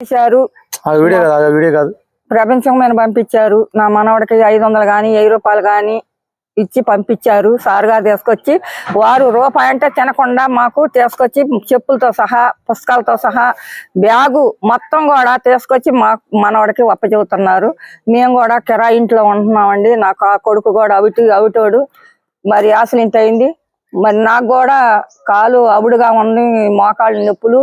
చేశారు ఆ వీడియో కాదు ఆ వీడియో కాదు. ప్రపంచం మీద పంపించారు. నా మనవడికి ఐదు వందలు కానీ వెయ్యి రూపాయలు కానీ ఇచ్చి పంపించారు. సార్ గారు తీసుకొచ్చి వారు రూపాయి అంటే తినకుండా మాకు తీసుకొచ్చి చెప్పులతో సహా పుస్తకాలతో సహా బ్యాగు మొత్తం కూడా తీసుకొచ్చి మా మనవడికి అప్పచెబుతున్నారు. మేము కూడా కిరాయి ఇంట్లో ఉంటున్నామండి. నాకు ఆ కొడుకు కూడా అవిటి అవిటోడు. మరి యాసలింత అయింది మరి నాకు కూడా కాలు అవుడుగా ఉంది మోకాళ్ళు నొప్పులు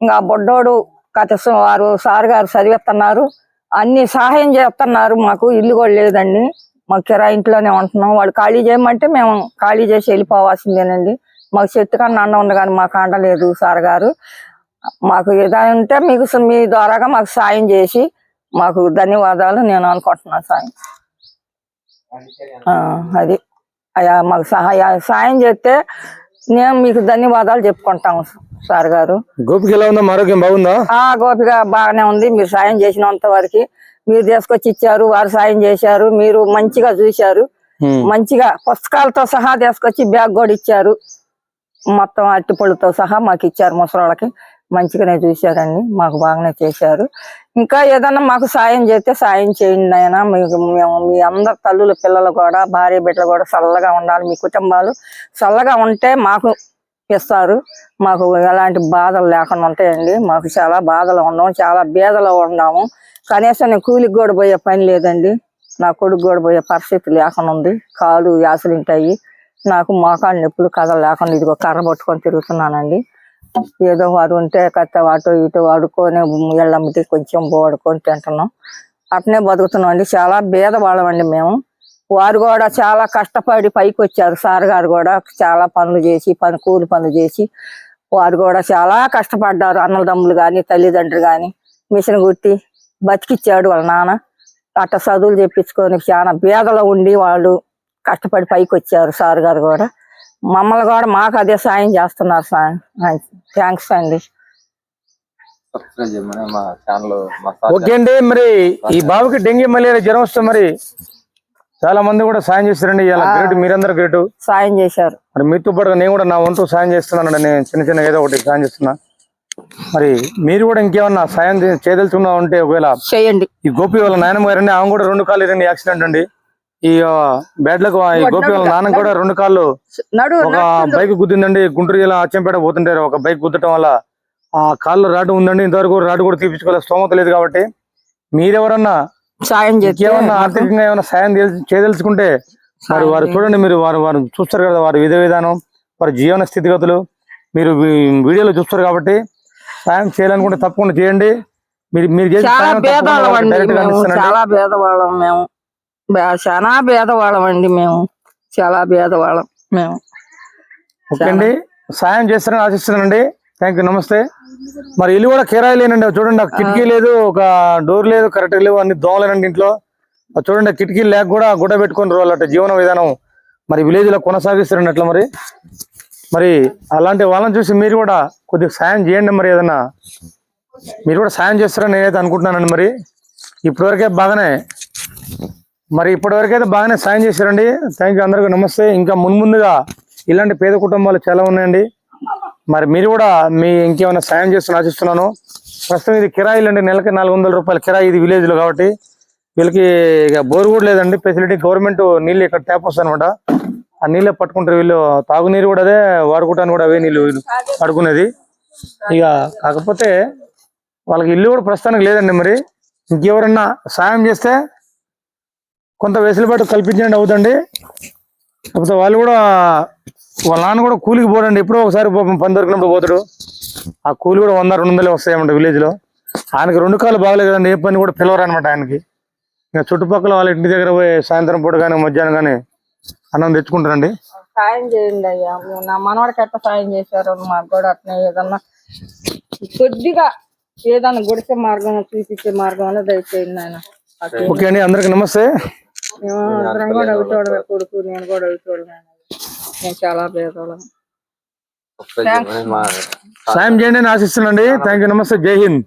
ఇంకా బొడ్డోడు కథ వారు సార్ గారు చదివిస్తున్నారు. అన్ని సహాయం చేస్తున్నారు. మాకు ఇల్లు కూడా లేదండి. మాకు కిరాయి ఇంట్లోనే ఉంటున్నాం. వాళ్ళు ఖాళీ చేయమంటే మేము ఖాళీ చేసి వెళ్ళిపోవాల్సిందేనండి. మాకు చెట్టు కన్నా అండ ఉంది కానీ మాకు అండలేదు సార్ గారు. మాకు ఏదైనా ఉంటే మీకు మీ ద్వారాగా మాకు సాయం చేసి మాకు ధన్యవాదాలు నేను అనుకుంటున్నాను సాయం అది. అయ్యా మాకు సహాయ సాయం చేస్తే నేను మీకు ధన్యవాదాలు చెప్పుకుంటాము సార్ గారు. గోపికి ఎలా ఉందా ఆరోగ్యం బాగుందా? ఆ గోపిక బాగానే ఉంది. మీరు సాయం చేసినంత వరకు మీరు తీసుకొచ్చి ఇచ్చారు వారు సాయం చేశారు మీరు మంచిగా చూశారు. మంచిగా పుస్తకాలతో సహా తీసుకొచ్చి బ్యాగ్ కూడా ఇచ్చారు. మొత్తం అరటిపళ్ళతో సహా మాకు ఇచ్చారు ముసలోళ్ళకి. మంచిగానే చూశారండి. మాకు బాగానే చేశారు. ఇంకా ఏదన్నా మాకు సాయం చేస్తే సాయం చేయండి ఆయన మీకు మేము మీ అందరి తల్లుల పిల్లలు కూడా భార్య బిడ్డలు కూడా చల్లగా ఉండాలి. మీ కుటుంబాలు చల్లగా ఉంటే మాకు ఇస్తారు. మాకు ఎలాంటి బాధలు లేకుండా ఉంటాయండి. మాకు చాలా బాధలు ఉన్నాం చాలా బీదలో ఉన్నాము. కనీసం నేను కూలికి కూడా పోయే పని లేదండి. నా కొడుకు కూడా పోయే పరిస్థితి లేకుండా ఉంది. కాలు యాసలుంటాయి నాకు మోకాలు నొప్పులు కథ లేకుండా ఇదిగో కర్ర పట్టుకొని తిరుగుతున్నానండి. ఏదో వారు ఉంటే కత్త అటు ఇటు వాడుకొని ఎళ్ళమ్మటి కొంచెం వాడుకొని తింటున్నాం. అట్నే బతుకుతున్నాం అండి. చాలా భేదవాళ్ళం అండి మేము. వారు కూడా చాలా కష్టపడి పైకి వచ్చారు సార్ గారు కూడా చాలా పనులు చేసి పని కూలి పనులు చేసి వారు కూడా చాలా కష్టపడ్డారు. అన్నదమ్ములు కానీ తల్లిదండ్రులు కానీ మిషన్ కుట్టి బతికిచ్చాడు వాళ్ళ నాన్న. అట్ట చదువులు చెప్పించుకొని చాలా బేదలో ఉండి వాళ్ళు కష్టపడి పైకి వచ్చారు సార్ గారు కూడా. మమ్మల్ని కూడా మాకు అదే సాయం చేస్తున్నారు సార్. థ్యాంక్స్ అండి. సబ్స్క్రైబ్ చేయమని మా ఛానల్ మా సార్ ఓకే అండి మరి ఈ బాబుకి డెంగీ మలేరియా జ్వరం వస్తే మరి చాలా మంది కూడా సాయం చేస్తారండి ఇలా గ్రేట్ మీరందరూ గ్రేట్. సాయం చేశారు. మరి మీతో పాటు నేను కూడా నా వంతు సాయం చేస్తున్నానండి. నేను చిన్న చిన్న ఏదో ఒకటి సాయం చేస్తున్నా. మరి మీరు కూడా ఇంకేమన్నా సాయం చేయదలుచుకున్నా ఉంటే ఒకవేళ చేయండి. ఈ గోపి వాళ్ళ నాయనమ్మ గారండి ఆమె కూడా రెండు కాళ్ళు రెండు యాక్సిడెంట్ అండి. ఈ బ్యాడ్లకు ఈ గోపి వాళ్ళ నాన్న కూడా రెండు కాళ్ళు ఒక బైక్ గుద్దిందండి. గుంటూరు జిల్లా అచ్చంపేట పోతుంటారు. ఒక బైక్ గుద్దటం వల్ల ఆ కాళ్ళు రాడు ఉందండి. ఇంతవరకు రాడు కూడా తీపించుకోవాలి స్తోమత లేదు కాబట్టి మీరెవరన్నా సాయం చేస్తే ఏమన్నా ఆర్థికంగా ఏమైనా సాయం చేయదలుచుకుంటే మరి వారు చూడండి మీరు వారు వారు చూస్తారు కదా వారి విధ విధానం వారి జీవన స్థితిగతులు. మీరు వీడియోలో చూస్తారు కాబట్టి సాయం చేయాలనుకుంటే తప్పకుండా చేయండి. మీరు మీరు చాలా అందిస్తానండి. చాలా భేదవాళ్ళం మేము. చాలా భేదవాళ్ళం అండి మేము. చాలా భేదవాళ్ళం మేము. ఓకే అండి. సాయం చేస్తారని ఆశిస్తున్నానండి. థ్యాంక్ యూ నమస్తే. మరి ఇల్లు కూడా కిరాయి లేనండి చూడండి కిటికీ లేదు ఒక డోర్ లేదు కరెక్ట్ లేవు అన్ని దోమలేనండి ఇంట్లో. చూడండి కిటికీ లేక కూడా గుడ్డ పెట్టుకొని రోజు జీవన విధానం. మరి విలేజ్లో కొనసాగిస్తారండి అట్లా మరి. మరి అలాంటి వాళ్ళని చూసి మీరు కూడా కొద్దిగా సాయం చేయండి మరి ఏదన్నా. మీరు కూడా సాయం చేస్తారని నేనైతే అనుకుంటున్నానండి మరి. ఇప్పటివరకే బాగానే మరి ఇప్పటివరకు అయితే బాగానే సాయం చేశారండి. థ్యాంక్ యూ అందరికీ నమస్తే. ఇంకా మున్ముందుగా ఇలాంటి పేద కుటుంబాలు చాలా ఉన్నాయండి. మరి మీరు కూడా మీ ఇంకేమైనా సాయం చేస్తున్న ఆశిస్తున్నాను. ప్రస్తుతం ఇది కిరాయిలు అండి నెలకి నాలుగు వందల రూపాయలు కిరాయి ఇది విలేజ్లో కాబట్టి వీళ్ళకి ఇక బోర్ కూడా లేదండి ఫెసిలిటీ గవర్నమెంట్ నీళ్ళు ఇక్కడ ట్యాప్ వస్తుంది ఆ నీళ్ళే పట్టుకుంటారు వీళ్ళు తాగునీరు కూడా అదే వాడుకుంటాను కూడా అవే నీళ్ళు వీళ్ళు పడుకునేది. ఇక కాకపోతే వాళ్ళకి ఇల్లు కూడా ప్రస్తుతానికి లేదండి మరి. ఇంకెవరన్నా సాయం చేస్తే కొంత వెసులుబాటు కల్పించండి అవుతండి కాకపోతే వాళ్ళు కూడా వాళ్ళ నాన్న కూడా కూలికి పోడండి ఎప్పుడో ఒకసారి పని దొరికినప్పుడు పోతాడు. ఆ కూలి కూడా వంద రెండు వందలే వస్తాయన్నమాట విలేజ్లో ఆయనకి రెండు కాళ్ళు బాగలేదు కదండి. ఏ పని కూడా పిలవరు అనమాట ఆయనకి. ఇంకా చుట్టుపక్కల వాళ్ళ ఇంటి దగ్గర పోయి సాయంత్రం పూట కానీ మధ్యాహ్నం కానీ అన్నం తెచ్చుకుంటారండి. సాయం చేయండి అయ్యా. నా మనవాడికి ఎట్లా సాయం చేశారు మాకు కూడా అట్నే ఏదన్నా కొద్దిగా ఏదన్నా గుడిసే మార్గం చూపించే మార్గం అనేది దయచేయండి ఆయన ఓకే అండి. అందరికి నమస్తే. మేము అందరం కూడా అవుతాడు కొడుకు నేను కూడా అవుతాడు నేను చాలా పేదవాళ్ళం సాయం చేయండి అని ఆశిస్తున్నాండి థ్యాంక్ యూ నమస్తే. జై హింద్.